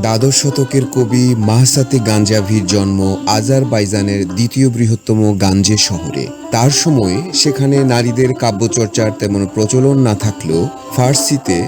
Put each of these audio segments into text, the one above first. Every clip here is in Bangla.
দ্বাদশ শতকের কবি মাহসাতে গাঞ্জাভির জন্ম আজারবাইজানের দ্বিতীয় বৃহত্তম গাঞ্জে শহরে। তার সময়ে সেখানে নারীদের কাব্যচর্চার তেমন প্রচলন না থাকলেও ফার্সিতে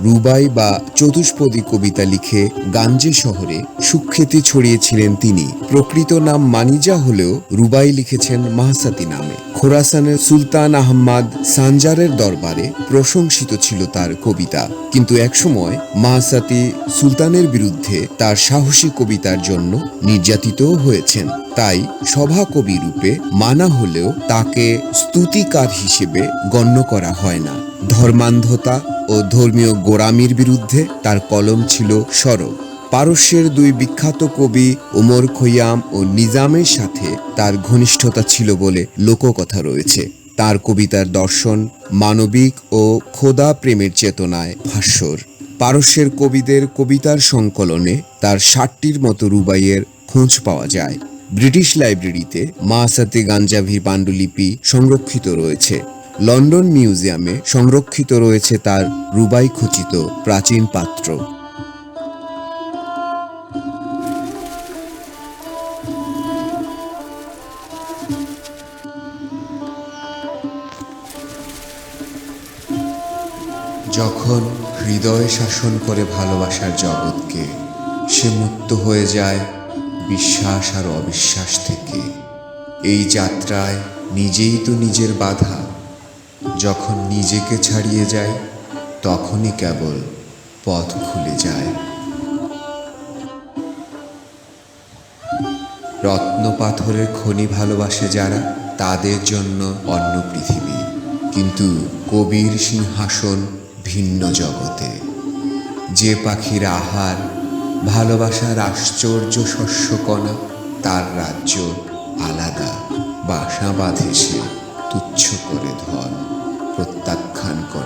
রুবাই বা চতুষ্পদী কবিতা লিখে গাঞ্জে শহরে সুখ্যাতি ছড়িয়েছিলেন তিনি। প্রকৃত নাম মানিজা হলেও রুবাই লিখেছেন মাহসাতি নামে। খোরাসানের সুলতান আহম্মদ সানজারের দরবারে প্রশংসিত ছিল তার কবিতা। কিন্তু একসময় মাহসাতি সুলতানের বিরুদ্ধে তার সাহসী কবিতার জন্য নির্যাতিতও হয়েছেন। তাই সভা কবি রূপে মানা হলেও তাকে স্তুতিকার হিসেবে গণ্য করা হয় না। ধর্মান্ধতা ও ধর্মীয় গোড়ামির বিরুদ্ধে তার কলম ছিল সরব পারস্যের দুই বিখ্যাত কবি ওমর খৈয়াম ও নিজামের সাথে তার ঘনিষ্ঠতা ছিল বলে লোককথা রয়েছে। তার কবিতার দর্শন মানবিক ও খোদা প্রেমের চেতনায় ভাস্বর পারস্যের কবিদের কবিতার সংকলনে তার ষাটটির মতো রুবাইয়ের খোঁজ পাওয়া যায়। ব্রিটিশ লাইব্রেরিতে মাসাতে গাঞ্জাভির পাণ্ডুলিপি সংরক্ষিত রয়েছে। লন্ডন মিউজিয়ামে সংরক্ষিত রয়েছে তার রুবাই খচিত প্রাচীন পাত্র। যখন হৃদয় শাসন করে ভালোবাসার জগৎকে, সে মুক্ত হয়ে যায় বিশ্বাস আর অবিশ্বাস থেকে। এই যাত্রায় নিজেই তো নিজের বাধা যখন নিজেকে ছাড়িয়ে যায়, তখনই কেবল পথ খুলে যায়। রত্ন পাথরের খনি ভালোবাসে যারা, তাদের জন্য অন্য পৃথিবী। কিন্তু কবির সিংহাসন ভিন্ন জগতে। যে পাখির আহার, ভালোবাসার আশ্চর্য শস্যকণা, তার রাজ্য আলাদা। বাসা বাঁধে সে তুচ্ছ করে ধন। প্রত্যাখ্যান করে।